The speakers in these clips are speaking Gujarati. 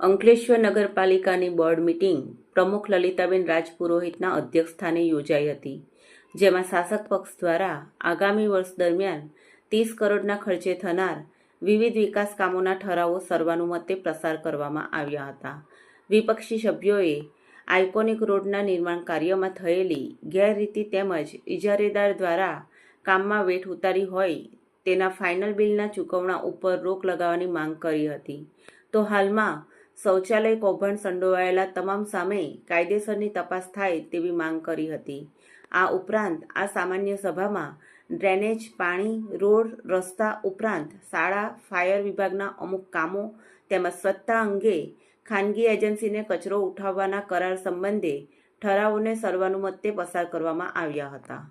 અંકલેશ્વર નગરપાલિકાની બોર્ડ મીટિંગ પ્રમુખ લલિતાબેન રાજપુરોહિતના અધ્યક્ષસ્થાને યોજાઈ હતી, જેમાં શાસક પક્ષ દ્વારા આગામી વર્ષ દરમિયાન ત્રીસ કરોડના ખર્ચે થનાર વિવિધ વિકાસ કામોના ઠરાવો સર્વાનુમતે પ્રસાર કરવામાં આવ્યા હતા. વિપક્ષી સભ્યોએ આઇકોનિક રોડના નિર્માણ કાર્યમાં થયેલી ગેરરીતિ તેમજ ઇજારેદાર દ્વારા કામમાં વેઠ ઉતારી હોય તેના ફાઇનલ બિલના ચૂકવણા ઉપર રોક લગાવવાની માંગ કરી હતી. તો હાલમાં શૌચાલય કૌભાંડ સંડોવાયેલા તમામ સામે કાયદેસરની તપાસ થાય તેવી માંગ કરી હતી. આ ઉપરાંત આ સામાન્ય સભામાં ડ્રેનેજ, પાણી, રોડ, રસ્તા ઉપરાંત શાળા, ફાયર વિભાગના અમુક કામો તેમજ સ્વચ્છતા અંગે ખાનગી એજન્સીને કચરો ઉઠાવવાના કરાર સંબંધે ઠરાવોને સર્વાનુમતે પસાર કરવામાં આવ્યા હતા.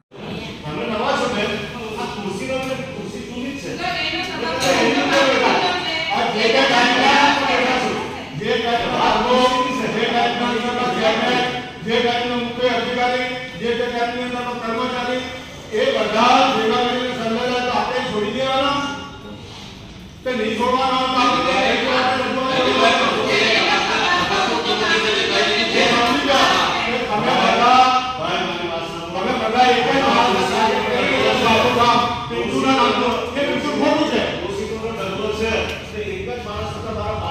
એ બધા ભેગા કરીને સંમેલન તો આપણે છોડી દેવાના. કે નહીં છોડવાના તો આપણે એક વાર રજૂઆત કરવાની. એ તમે બધા એક જ માણસ છો. સારું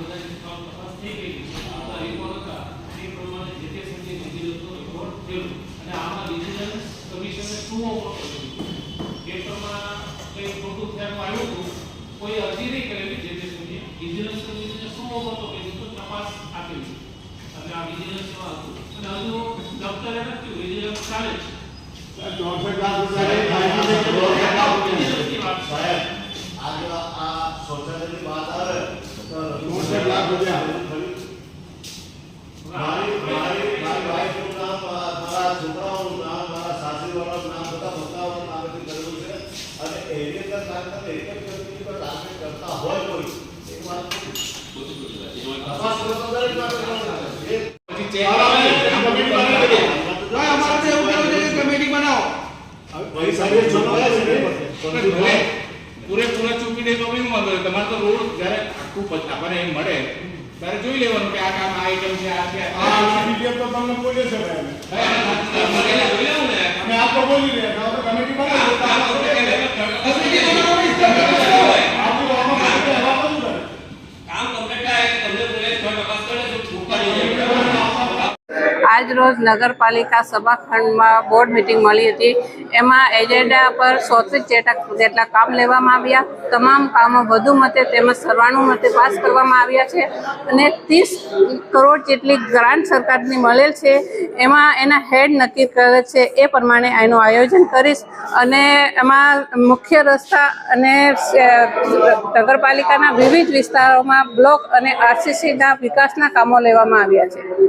આપ્યા કે આમ બધા જે કામ તપાસ થઈ ગઈ બધા રિપોર્ટ હતા તે પ્રમાણે જે તે સમયે વિજિલન્સનો રિપોર્ટ થયો અને આમાં વિજિલન્સ કમિશને શું ઓફર કર્યું એ પ્રમાણે કંઈ ખોટું થયાનું આવ્યું હતું કોઈ અરજી નહીં કરેલી જે તે સમયે વિજિલન્સ કમિશને શું ઓફર તો કે તો તપાસ આપેલી એટલે આ વિજિલન્સમાં હતું અને હજુ દફતરે નથી વિજિલન્સ ચાલે છે ચોસઠ લાખ રૂપિયા એ ફાઇનલ છે. વિજિલન્સની વાત છે સાહેબ, ચોસઠ લાખ રૂપિયા. મારી મારી મારી વાઈફનું નામ મારા છોકરાઓનું નામ મારા સાસરીવાળાનું નામ બધા બતાવવાનું આવેદન કરેલું છે અને એની અંદર કામ તમે એક જ વ્યક્તિ પર ટાર્ગેટ કરતા હોય કોઈ એ વાત તપાસ કરો બનાવો. માટે કરવાનું તો રોડ જ્યારે આખું આપણને એમ મળે ત્યારે જોઈ લેવાનું કે આ કામ આ આઈટમ છે આ છે. આ વીડિયો તો તમને બોલ્યો છે ભાઈ. ભાઈ, જોઈ લેવું ને. અમે આ તો બોલી રહ્યા કે આપણે કમિટી બનાવી તો આપણે કમિટી બનાવવાની ઈચ્છા કરે છે. આપણું આમાં કમિટી એવા બધું કરે. કામ કમ્પ્લીટ થાય તમને પોલીસ ફોન તપાસ કરે તો છૂટકા નહીં જાય. આજ રોજ નગરપાલિકા સભાખંડમાં બોર્ડ મિટિંગ મળી હતી. એમાં એજન્ડા પર સોત્રીસ જેટલા કામ લેવામાં આવ્યા. તમામ કામો વધુ મતે તેમજ સર્વાનુમતે પાસ કરવામાં આવ્યા છે. અને ત્રીસ કરોડ જેટલી ગ્રાન્ટ સરકારની મળેલ છે. એમાં એના હેડ નક્કી કરે છે એ પ્રમાણે એનું આયોજન કરીશ. અને એમાં મુખ્ય રસ્તા અને નગરપાલિકાના વિવિધ વિસ્તારોમાં બ્લોક અને આરસીસીના વિકાસના કામો લેવામાં આવ્યા છે.